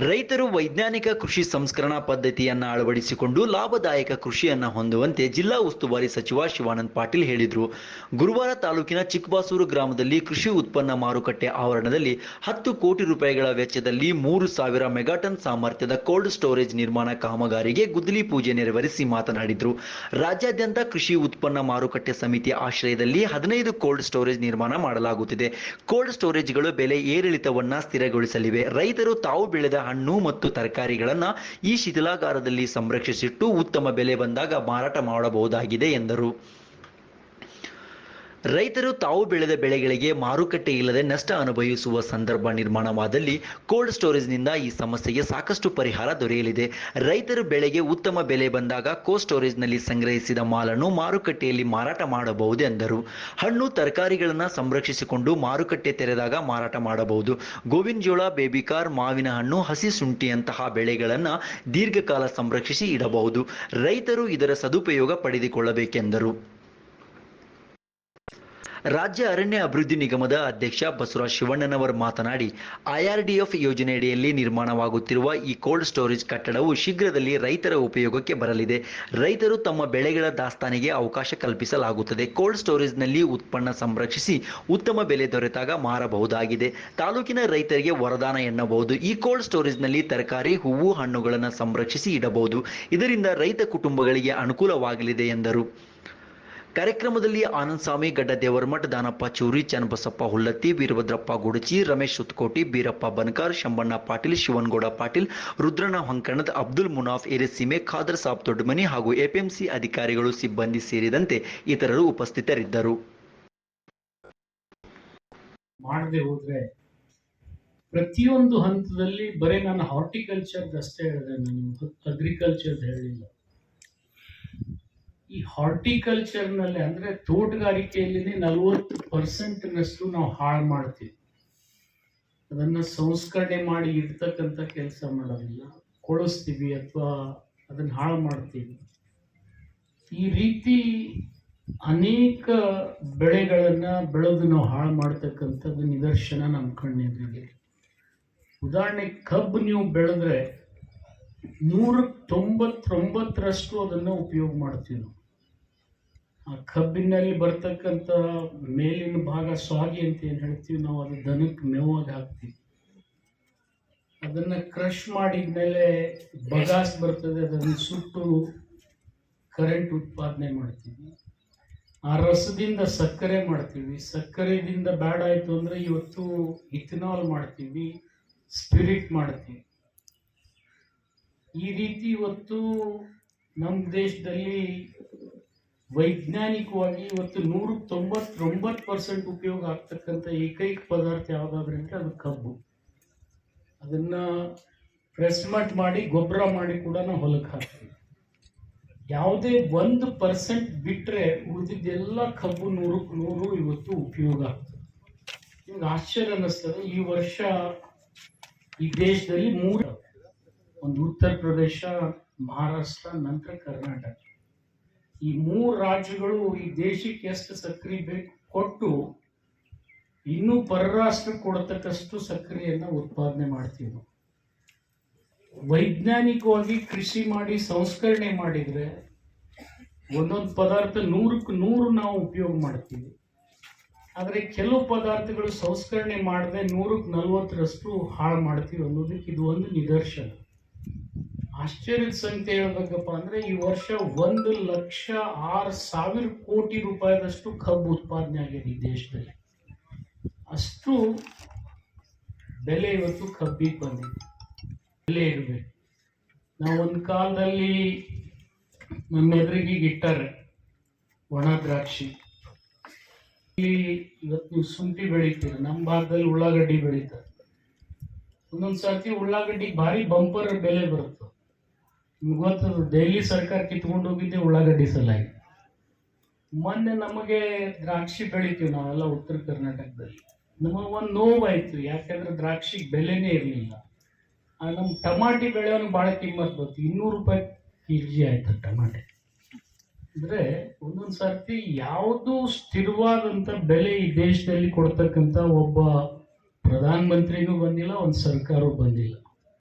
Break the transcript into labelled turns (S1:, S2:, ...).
S1: ರೈತರು ವೈಜ್ಞಾನಿಕ ಕೃಷಿ ಸಂಸ್ಕರಣಾ ಪದ್ಧತಿಯನ್ನ ಅಳವಡಿಸಿಕೊಂಡು ಲಾಭದಾಯಕ ಕೃಷಿಯನ್ನು ಹೊಂದುವಂತೆ ಜಿಲ್ಲಾ ಉಸ್ತುವಾರಿ ಸಚಿವ ಶಿವಾನಂದ ಪಾಟೀಲ್ ಹೇಳಿದರು. ಗುರುವಾರ ತಾಲೂಕಿನ ಚಿಕ್ಕಬಾಸೂರು ಗ್ರಾಮದಲ್ಲಿ ಕೃಷಿ ಉತ್ಪನ್ನ ಮಾರುಕಟ್ಟೆ ಆವರಣದಲ್ಲಿ ಹತ್ತು ಕೋಟಿ ರೂಪಾಯಿಗಳ ವೆಚ್ಚದಲ್ಲಿ ಮೂರು ಸಾವಿರ ಮೆಗಾಟನ್ ಸಾಮರ್ಥ್ಯದ ಕೋಲ್ಡ್ ಸ್ಟೋರೇಜ್ ನಿರ್ಮಾಣ ಕಾಮಗಾರಿಗೆ ಗುದ್ದಲಿ ಪೂಜೆ ನೆರವೇರಿಸಿ ಮಾತನಾಡಿದರು. ರಾಜ್ಯಾದ್ಯಂತ ಕೃಷಿ ಉತ್ಪನ್ನ ಮಾರುಕಟ್ಟೆ ಸಮಿತಿ ಆಶ್ರಯದಲ್ಲಿ ಹದಿನೈದು ಕೋಲ್ಡ್ ಸ್ಟೋರೇಜ್ ನಿರ್ಮಾಣ ಮಾಡಲಾಗುತ್ತಿದೆ. ಕೋಲ್ಡ್ ಸ್ಟೋರೇಜ್ಗಳು ಬೆಲೆ ಏರಿಳಿತವನ್ನ ಸ್ಥಿರಗೊಳಿಸಲಿವೆ. ರೈತರು ತಾವು ಬೆಳೆದ ಹಣ್ಣು ಮತ್ತು ತರಕಾರಿಗಳನ್ನ ಈ ಶಿಥಿಲಾಗಾರದಲ್ಲಿ ಸಂರಕ್ಷಿಸಿಟ್ಟು ಉತ್ತಮ ಬೆಲೆ ಬಂದಾಗ ಮಾರಾಟ ಮಾಡಬಹುದಾಗಿದೆ ಎಂದರು. ರೈತರು ತಾವು ಬೆಳೆದ ಬೆಳೆಗಳಿಗೆ ಮಾರುಕಟ್ಟೆ ಇಲ್ಲದೆ ನಷ್ಟ ಅನುಭವಿಸುವ ಸಂದರ್ಭ ನಿರ್ಮಾಣವಾದಲ್ಲಿ ಕೋಲ್ಡ್ ಸ್ಟೋರೇಜ್ನಿಂದ ಈ ಸಮಸ್ಯೆಗೆ ಸಾಕಷ್ಟು ಪರಿಹಾರ ದೊರೆಯಲಿದೆ. ರೈತರು ಬೆಳೆಗೆ ಉತ್ತಮ ಬೆಲೆ ಬಂದಾಗ ಕೋಲ್ಡ್ ಸ್ಟೋರೇಜ್ನಲ್ಲಿ ಸಂಗ್ರಹಿಸಿದ ಮಾಲನ್ನು ಮಾರುಕಟ್ಟೆಯಲ್ಲಿ ಮಾರಾಟ ಮಾಡಬಹುದು ಎಂದರು. ಹಣ್ಣು, ತರಕಾರಿಗಳನ್ನು ಸಂರಕ್ಷಿಸಿಕೊಂಡು ಮಾರುಕಟ್ಟೆ ತೆರೆದಾಗ ಮಾರಾಟ ಮಾಡಬಹುದು. ಗೋವಿನ ಜೋಳ ಬೇಬಿಕಾರ್, ಮಾವಿನ ಹಣ್ಣು, ಹಸಿ ಶುಂಠಿಯಂತಹ ಬೆಳೆಗಳನ್ನು ದೀರ್ಘಕಾಲ ಸಂರಕ್ಷಿಸಿ ಇಡಬಹುದು. ರೈತರು ಇದರ ಸದುಪಯೋಗ ಪಡೆದುಕೊಳ್ಳಬೇಕೆಂದರು. ರಾಜ್ಯ ಅರಣ್ಯ ಅಭಿವೃದ್ಧಿ ನಿಗಮದ ಅಧ್ಯಕ್ಷ ಬಸವರಾಜ್ ಶಿವಣ್ಣನವರು ಮಾತನಾಡಿ ಐಆರ್ಡಿಎಫ್ ಯೋಜನೆಯಡಿಯಲ್ಲಿ ನಿರ್ಮಾಣವಾಗುತ್ತಿರುವ ಈ ಕೋಲ್ಡ್ ಸ್ಟೋರೇಜ್ ಕಟ್ಟಡವು ಶೀಘ್ರದಲ್ಲಿ ರೈತರ ಉಪಯೋಗಕ್ಕೆ ಬರಲಿದೆ. ರೈತರು ತಮ್ಮ ಬೆಳೆಗಳ ದಾಸ್ತಾನಿಗೆ ಅವಕಾಶ ಕಲ್ಪಿಸಲಾಗುತ್ತದೆ. ಕೋಲ್ಡ್ ಸ್ಟೋರೇಜ್ನಲ್ಲಿ ಉತ್ಪನ್ನ ಸಂರಕ್ಷಿಸಿ ಉತ್ತಮ ಬೆಲೆ ದೊರೆತಾಗ ಮಾರಬಹುದಾಗಿದೆ. ತಾಲೂಕಿನ ರೈತರಿಗೆ ವರದಾನ ಎನ್ನಬಹುದು. ಈ ಕೋಲ್ಡ್ ಸ್ಟೋರೇಜ್ನಲ್ಲಿ ತರಕಾರಿ, ಹೂವು, ಹಣ್ಣುಗಳನ್ನು ಸಂರಕ್ಷಿಸಿ ಇಡಬಹುದು. ಇದರಿಂದ ರೈತ ಕುಟುಂಬಗಳಿಗೆ ಅನುಕೂಲವಾಗಲಿದೆ ಎಂದರು. ಕಾರ್ಯಕ್ರಮದಲ್ಲಿ ಆನಂದ್ ಸ್ವಾಮಿ, ಗಡ್ಡ ದೇವರಮಠ ದಾನಪ್ಪ, ಚೂರಿ, ಚನ್ನಬಸಪ್ಪ, ಹುಲ್ಲತ್ತಿ, ವೀರಭದ್ರಪ್ಪ, ಗುಡಚಿ, ರಮೇಶ್ ಸುತ್ಕೋಟಿ ಬೀರಪ್ಪ ಬನಕಾರ್, ಶಂಬಣ್ಣ ಪಾಟೀಲ್, ಶಿವನಗೌಡ ಪಾಟೀಲ್, ರುದ್ರಣ್ಣ ಹೊಂಕಣದ ಅಬ್ದುಲ್ ಮುನಾಫ್ ಎರೆಸೀಮೆ ಖಾದರ್ ಸಾಬ್ ದೊಡ್ಡಮನಿ ಹಾಗೂ ಎಪಿಎಂಸಿ ಅಧಿಕಾರಿಗಳು, ಸಿಬ್ಬಂದಿ ಸೇರಿದಂತೆ ಇತರರು ಉಪಸ್ಥಿತರಿದ್ದರು.
S2: ಮಾಡದೆ ಹೋದ್ರೆ ಪ್ರತಿಯೊಂದು ಹಂತದಲ್ಲಿ ಬರೀ ನಾನು ಹಾರ್ಟಿಕಲ್ಚರ್ ಅಷ್ಟೇ ಹೇಳಿದೆ, ನಾನು ಅಗ್ರಿಕಲ್ಚರ್ ಹೇಳಿಲ್ಲ. ಈ ಹಾರ್ಟಿಕಲ್ಚರ್ನಲ್ಲಿ ಅಂದ್ರೆ ತೋಟಗಾರಿಕೆಯಲ್ಲಿ ನಲವತ್ತು ಪರ್ಸೆಂಟ್ನಷ್ಟು ನಾವು ಹಾಳು ಮಾಡ್ತೀವಿ. ಅದನ್ನ ಸಂಸ್ಕರಣೆ ಮಾಡಿ ಇಡ್ತಕ್ಕಂಥ ಕೆಲಸ ಮಾಡೋದಿಲ್ಲ. ಕೊಳಸ್ತೀವಿ ಅಥವಾ ಅದನ್ನ ಹಾಳು ಮಾಡ್ತೀವಿ. ಈ ರೀತಿ ಅನೇಕ ಬೆಳೆಗಳನ್ನ ಬೆಳೆದು ನಾವು ಹಾಳು ಮಾಡ್ತಕ್ಕಂಥದ್ದು ನಿದರ್ಶನ ನಮ್ಮ ಕಣ್ಣೆದುರಿಗೆ. ಉದಾಹರಣೆಗೆ ಕಬ್ಬು ನೀವು ಬೆಳೆದ್ರೆ ನೂರ ತೊಂಬತ್ತೊಂಬತ್ತರಷ್ಟು ಅದನ್ನು ಉಪಯೋಗ ಮಾಡ್ತೀವಿ ನಾವು. ಆ ಕಬ್ಬಿನಲ್ಲಿ ಬರ್ತಕ್ಕಂಥ ಮೇಲಿನ ಭಾಗ ಸ್ವಾಗಿ ಅಂತ ಏನು ಹೇಳ್ತೀವಿ ನಾವು, ಅದು ದನಕ್ಕೆ ಮೇವಾಗಿ ಹಾಕ್ತೀವಿ. ಅದನ್ನ ಕ್ರಷ್ ಮಾಡಿದ್ಮೇಲೆ ಬಗಾಸ್ ಬರ್ತದೆ, ಅದನ್ನು ಸುಟ್ಟು ಕರೆಂಟ್ ಉತ್ಪಾದನೆ ಮಾಡ್ತೀವಿ. ಆ ರಸದಿಂದ ಸಕ್ಕರೆ ಮಾಡ್ತೀವಿ. ಸಕ್ಕರೆದಿಂದ ಬ್ಯಾಡ್ ಆಯ್ತು ಅಂದ್ರೆ ಇವತ್ತು ಇಥನಾಲ್ ಮಾಡ್ತೀವಿ, ಸ್ಪಿರಿಟ್ ಮಾಡ್ತೀವಿ. ಈ ರೀತಿ ಇವತ್ತು ನಮ್ಮ ದೇಶದಲ್ಲಿ ವೈಜ್ಞಾನಿಕವಾಗಿ ಇವತ್ತು ನೂರ ತೊಂಬತ್ತೊಂಬತ್ತು ಪರ್ಸೆಂಟ್ ಉಪಯೋಗ ಆಗ್ತಕ್ಕಂಥ ಏಕೈಕ ಪದಾರ್ಥ ಯಾವುದಾದ್ರೆ ಅಂದರೆ ಅದು ಕಬ್ಬು. ಅದನ್ನು ಪ್ರೆಸ್ ಮಟ್ ಮಾಡಿ, ಗೊಬ್ಬರ ಮಾಡಿ ಕೂಡ ನಾವು ಹೊಲಕ್ಕೆ ಹಾಕ್ತೀವಿ. ಯಾವುದೇ ಒಂದು ಪರ್ಸೆಂಟ್ ಬಿಟ್ಟರೆ ಉಳಿದಿದ್ದೆಲ್ಲ ಕಬ್ಬು ನೂರಕ್ಕೆ ನೂರು ಇವತ್ತು ಉಪಯೋಗ ಆಗ್ತದೆ. ನಿಮ್ಗೆ ಆಶ್ಚರ್ಯ ಅನ್ನಿಸ್ತದೆ, ಈ ವರ್ಷ ಈ ದೇಶದಲ್ಲಿ ಮೂರು ಒಂದು ಉತ್ತರ ಪ್ರದೇಶ, ಮಹಾರಾಷ್ಟ್ರ, ನಂತರ ಕರ್ನಾಟಕ. ಈ ಮೂರು ರಾಜ್ಯಗಳು ಈ ದೇಶಕ್ಕೆ ಎಷ್ಟು ಸಕ್ಕರೆ ಬೇಕು ಕೊಟ್ಟು ಇನ್ನೂ ಪರರಾಷ್ಟ್ರ ಕೊಡತಕ್ಕಷ್ಟು ಸಕ್ಕರೆಯನ್ನು ಉತ್ಪಾದನೆ ಮಾಡ್ತೀವಿ ನಾವು. ವೈಜ್ಞಾನಿಕವಾಗಿ ಕೃಷಿ ಮಾಡಿ, ಸಂಸ್ಕರಣೆ ಮಾಡಿದರೆ ಒಂದೊಂದು ಪದಾರ್ಥ ನೂರಕ್ಕೆ ನೂರು ನಾವು ಉಪಯೋಗ ಮಾಡ್ತೀವಿ. ಆದರೆ ಕೆಲವು ಪದಾರ್ಥಗಳು ಸಂಸ್ಕರಣೆ ಮಾಡದೆ ನೂರಕ್ಕೆ ನಲ್ವತ್ತರಷ್ಟು ಹಾಳು ಮಾಡ್ತೀವಿ ಅನ್ನೋದಕ್ಕೆ ಇದು ಒಂದು ನಿದರ್ಶನ. ಆಶ್ಚರ್ಯದ ಸಂಖ್ಯೆ ಹೇಳ್ಬೇಕಪ್ಪ ಅಂದ್ರೆ ಈ ವರ್ಷ ಒಂದು ಲಕ್ಷ ಆರು ಸಾವಿರ ಕೋಟಿ ರೂಪಾಯಿದಷ್ಟು ಕಬ್ಬು ಉತ್ಪಾದನೆ ಆಗಿದೆ ಈ ದೇಶದಲ್ಲಿ. ಅಷ್ಟು ಬೆಲೆ ಇವತ್ತು ಕಬ್ಬಿಗೆ ಬಂದಿದೆ. ಬೆಲೆ ಇರಬೇಕು. ನಾವು ಒಂದು ಕಾಲದಲ್ಲಿ ನಮ್ಮ ಎದುರಿಗೆ ಇಟ್ಟಾರೆ ಒಣ ದ್ರಾಕ್ಷಿ. ಇವತ್ತು ನೀವು ಶುಂಠಿ ನಮ್ಮ ಭಾಗದಲ್ಲಿ ಉಳ್ಳಾಗಡ್ಡಿ ಬೆಳೀತಾರೆ. ಒಂದೊಂದು ಸರ್ತಿ ಉಳ್ಳಾಗಡ್ಡಿ ಭಾರಿ ಬಂಪರ್ ಬೆಲೆ ಬರುತ್ತೆ. ನಿಮ್ಗೆ ಡೈಲಿ ಸರ್ಕಾರ ಕಿತ್ಕೊಂಡು ಹೋಗಿದ್ದೆ ಉಳ್ಳಾಗಡ್ಡಿ ಸಲಾಗಿ ಮೊನ್ನೆ ನಮಗೆ ದ್ರಾಕ್ಷಿ ಬೆಳಿತೀವಿ ನಾವೆಲ್ಲ ಉತ್ತರ ಕರ್ನಾಟಕದಲ್ಲಿ. ನಮಗೆ ಒಂದು ನೋವಾಯ್ತು, ಯಾಕಂದ್ರೆ ದ್ರಾಕ್ಷಿ ಬೆಲೆನೇ ಇರಲಿಲ್ಲ. ನಮ್ಮ ಟಮಾಟಿ ಬೆಳೆಯೋನು ಭಾಳ ಕಿಮ್ಮತ್ ಬಂತು, ಇನ್ನೂರು ರೂಪಾಯಿ ಕೆ ಜಿ ಆಯ್ತು ಟಮಾಟೆ. ಅಂದ್ರೆ ಒಂದೊಂದು ಸರ್ತಿ ಯಾವುದು ಸ್ಥಿರವಾದಂತ ಬೆಲೆ ಈ ದೇಶದಲ್ಲಿ ಕೊಡ್ತಕ್ಕಂತ ಒಬ್ಬ ಪ್ರಧಾನ ಮಂತ್ರಿನೂ ಬಂದಿಲ್ಲ, ಒಂದು ಸರ್ಕಾರವೂ ಬಂದಿಲ್ಲ.